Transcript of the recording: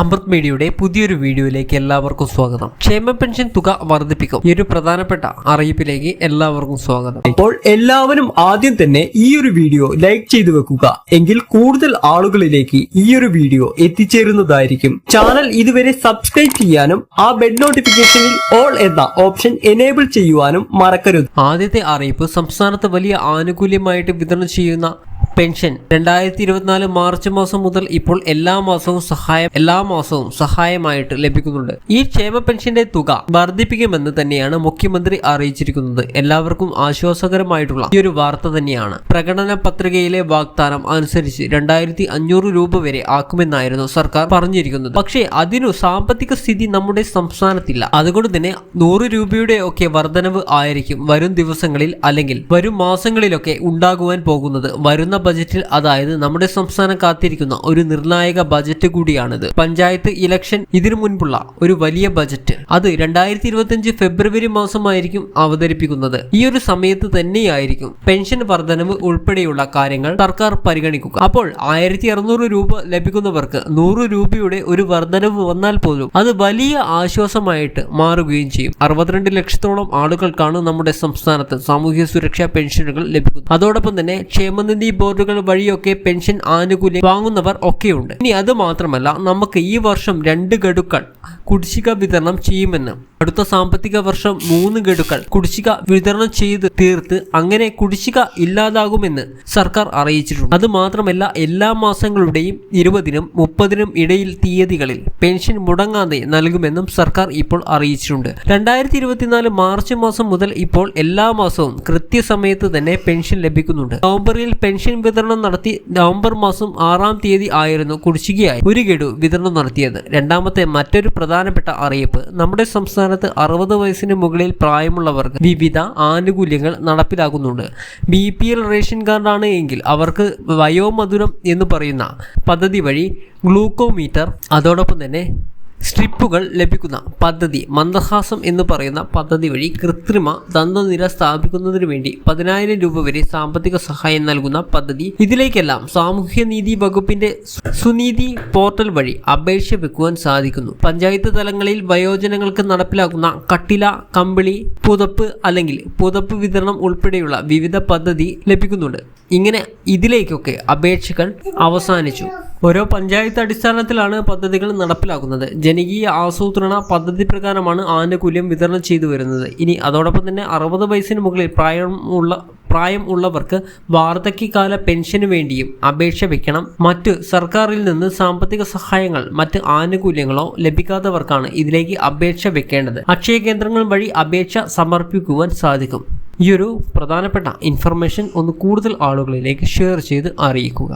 അമൃത് മീഡിയയുടെ പുതിയൊരു വീഡിയോയിലേക്ക് എല്ലാവർക്കും സ്വാഗതം. ക്ഷേമ പെൻഷൻ തുക വർദ്ധിപ്പിക്കും. ഈ ഒരു പ്രധാനപ്പെട്ട അറിയിപ്പിലേക്ക് എല്ലാവർക്കും സ്വാഗതം. അപ്പോൾ എല്ലാവരും ആദ്യം തന്നെ ഈ ഒരു വീഡിയോ ലൈക്ക് ചെയ്തു വെക്കുക. എങ്കിൽ കൂടുതൽ ആളുകളിലേക്ക് ഈ ഒരു വീഡിയോ എത്തിച്ചേരുന്നതായിരിക്കും. ചാനൽ ഇതുവരെ സബ്സ്ക്രൈബ് ചെയ്യാനും ആ ബെഡ് നോട്ടിഫിക്കേഷനിൽ ഓൾ എന്ന ഓപ്ഷൻ എനേബിൾ ചെയ്യുവാനും മറക്കരുത്. ആദ്യത്തെ അറിയിപ്പ് സംസ്ഥാനത്ത് വലിയ ആനുകൂല്യമായിട്ട് വിതരണം ചെയ്യുന്ന പെൻഷൻ. രണ്ടായിരത്തി ഇരുപത്തിനാല് മാർച്ച് മാസം മുതൽ ഇപ്പോൾ എല്ലാ മാസവും സഹായം എല്ലാ മാസവും സഹായമായിട്ട് ലഭിക്കുന്നുണ്ട്. ഈ ക്ഷേമ പെൻഷന്റെ തുക വർദ്ധിപ്പിക്കുമെന്ന് തന്നെയാണ് മുഖ്യമന്ത്രി അറിയിച്ചിരിക്കുന്നത്. എല്ലാവർക്കും ആശ്വാസകരമായിട്ടുള്ള ഈ ഒരു വാർത്ത തന്നെയാണ്. പ്രകടന പത്രികയിലെ വാഗ്ദാനം അനുസരിച്ച് രണ്ടായിരത്തി അഞ്ഞൂറ് രൂപ വരെ ആക്കുമെന്നായിരുന്നു സർക്കാർ പറഞ്ഞിരിക്കുന്നത്. പക്ഷേ അതിനു സാമ്പത്തിക സ്ഥിതി നമ്മുടെ സംസ്ഥാനത്തില്ല. അതുകൊണ്ട് തന്നെ നൂറ് രൂപയുടെ ഒക്കെ വർധനവ് ആയിരിക്കും വരും ദിവസങ്ങളിൽ അല്ലെങ്കിൽ വരും മാസങ്ങളിലൊക്കെ ഉണ്ടാകുവാൻ പോകുന്നത് വരുന്ന ബജറ്റിൽ അതായത് നമ്മുടെ സംസ്ഥാനം കാത്തിരിക്കുന്ന ഒരു നിർണായക ബജറ്റ് കൂടിയാണിത്. പഞ്ചായത്ത് ഇലക്ഷൻ ഇതിനു മുൻപുള്ള ഒരു വലിയ ബജറ്റ് അത് രണ്ടായിരത്തി ഇരുപത്തിയഞ്ച് ഫെബ്രുവരി മാസമായിരിക്കും അവതരിപ്പിക്കുന്നത്. ഈ ഒരു സമയത്ത് തന്നെയായിരിക്കും പെൻഷൻ വർധനവ് ഉൾപ്പെടെയുള്ള കാര്യങ്ങൾ സർക്കാർ പരിഗണിക്കുക. അപ്പോൾ ആയിരത്തി അറുന്നൂറ് രൂപ ലഭിക്കുന്നവർക്ക് നൂറ് രൂപയുടെ ഒരു വർധനവ് വന്നാൽ പോലും അത് വലിയ ആശ്വാസമായിട്ട് മാറുകയും ചെയ്യും. അറുപത്തിരണ്ട് ലക്ഷത്തോളം ആളുകൾക്കാണ് നമ്മുടെ സംസ്ഥാനത്ത് സാമൂഹ്യ സുരക്ഷാ പെൻഷനുകൾ ലഭിക്കുന്നത്. അതോടൊപ്പം തന്നെ ക്ഷേമനിധി ബോർഡുകൾ വഴിയൊക്കെ പെൻഷൻ ആനുകൂല്യം വാങ്ങുന്നവർ ഒക്കെയുണ്ട്. ഇനി അത് മാത്രമല്ല നമുക്ക് ഈ വർഷം രണ്ട് ഗഡുക്കൾ കുടിശ്ശിക വിതരണം ചെയ്യുമെന്ന്. അടുത്ത സാമ്പത്തിക വർഷം മൂന്ന് ഗഡുക്കൾ കുടിശ്ശിക വിതരണം ചെയ്ത് തീർത്ത് അങ്ങനെ കുടിശ്ശിക ഇല്ലാതാകുമെന്ന് സർക്കാർ അറിയിച്ചിട്ടുണ്ട്. അത് മാത്രമല്ല എല്ലാ മാസങ്ങളുടെയും ഇരുപതിനും മുപ്പതിനും ഇടയിൽ തീയതികളിൽ പെൻഷൻ മുടങ്ങാതെ നൽകുമെന്നും സർക്കാർ ഇപ്പോൾ അറിയിച്ചിട്ടുണ്ട്. രണ്ടായിരത്തി ഇരുപത്തിനാല് മാർച്ച് മാസം മുതൽ ഇപ്പോൾ എല്ലാ മാസവും കൃത്യസമയത്ത് തന്നെ പെൻഷൻ ലഭിക്കുന്നുണ്ട്. നവംബറിൽ പെൻഷൻ വിതരണം നടത്തി നവംബർ മാസം ആറാം തീയതി ആയിരുന്നു കുടിശ്ശികയായി ഒരു ഗഡു വിതരണം നടത്തിയത്. രണ്ടാമത്തെ മറ്റൊരു പ്രധാനപ്പെട്ട അറിയിപ്പ് നമ്മുടെ സംസ്ഥാനത്ത് അറുപത് വയസ്സിന് മുകളിൽ പ്രായമുള്ളവർക്ക് വിവിധ ആനുകൂല്യങ്ങൾ നടപ്പിലാക്കുന്നുണ്ട്. ബി പി എൽ റേഷൻ കാർഡാണ് എങ്കിൽ അവർക്ക് വയോമധുരം എന്ന് പറയുന്ന പദ്ധതി വഴി ഗ്ലൂക്കോമീറ്റർ അതോടൊപ്പം തന്നെ സ്ട്രിപ്പുകൾ ലഭിക്കുന്ന പദ്ധതി മന്ദഹാസം എന്ന് പറയുന്ന പദ്ധതി വഴി കൃത്രിമ ദന്തനിര സ്ഥാപിക്കുന്നതിനു വേണ്ടി പതിനായിരം രൂപ വരെ സാമ്പത്തിക സഹായം നൽകുന്ന പദ്ധതി. ഇതിലേക്കെല്ലാം സാമൂഹ്യനീതി വകുപ്പിന്റെ സുനീതി പോർട്ടൽ വഴി അപേക്ഷ വെക്കുവാൻ സാധിക്കുന്നു. പഞ്ചായത്ത് തലങ്ങളിൽ വയോജനങ്ങൾക്ക് നടപ്പിലാക്കുന്ന കട്ടില കമ്പിളി പുതപ്പ് അല്ലെങ്കിൽ പുതപ്പ് വിതരണം ഉൾപ്പെടെയുള്ള വിവിധ പദ്ധതി ലഭിക്കുന്നുണ്ട്. ഇങ്ങനെ ഇതിലേക്കൊക്കെ അപേക്ഷകൾ അവസാനിച്ചു. ഓരോ പഞ്ചായത്ത് അടിസ്ഥാനത്തിലാണ് പദ്ധതികൾ നടപ്പിലാക്കുന്നത്. ജനകീയ ആസൂത്രണ പദ്ധതി പ്രകാരമാണ് ആനുകൂല്യം വിതരണം ചെയ്തു വരുന്നത്. ഇനി അതോടൊപ്പം തന്നെ അറുപത് വയസ്സിന് മുകളിൽ പ്രായമുള്ള പ്രായം ഉള്ളവർക്ക് വാർദ്ധക്യകാല പെൻഷന് വേണ്ടിയും അപേക്ഷ വയ്ക്കണം മറ്റ് സർക്കാരിൽ നിന്ന് സാമ്പത്തിക സഹായങ്ങൾ മറ്റ് ആനുകൂല്യങ്ങളോ ലഭിക്കാത്തവർക്കാണ് ഇതിലേക്ക് അപേക്ഷ വെക്കേണ്ടത്. അക്ഷയ കേന്ദ്രങ്ങൾ വഴി അപേക്ഷ സമർപ്പിക്കുവാൻ സാധിക്കും. ഈ ഒരു പ്രധാനപ്പെട്ട ഇൻഫർമേഷൻ ഒന്ന് കൂടുതൽ ആളുകളിലേക്ക് ഷെയർ ചെയ്ത് അറിയിക്കുക.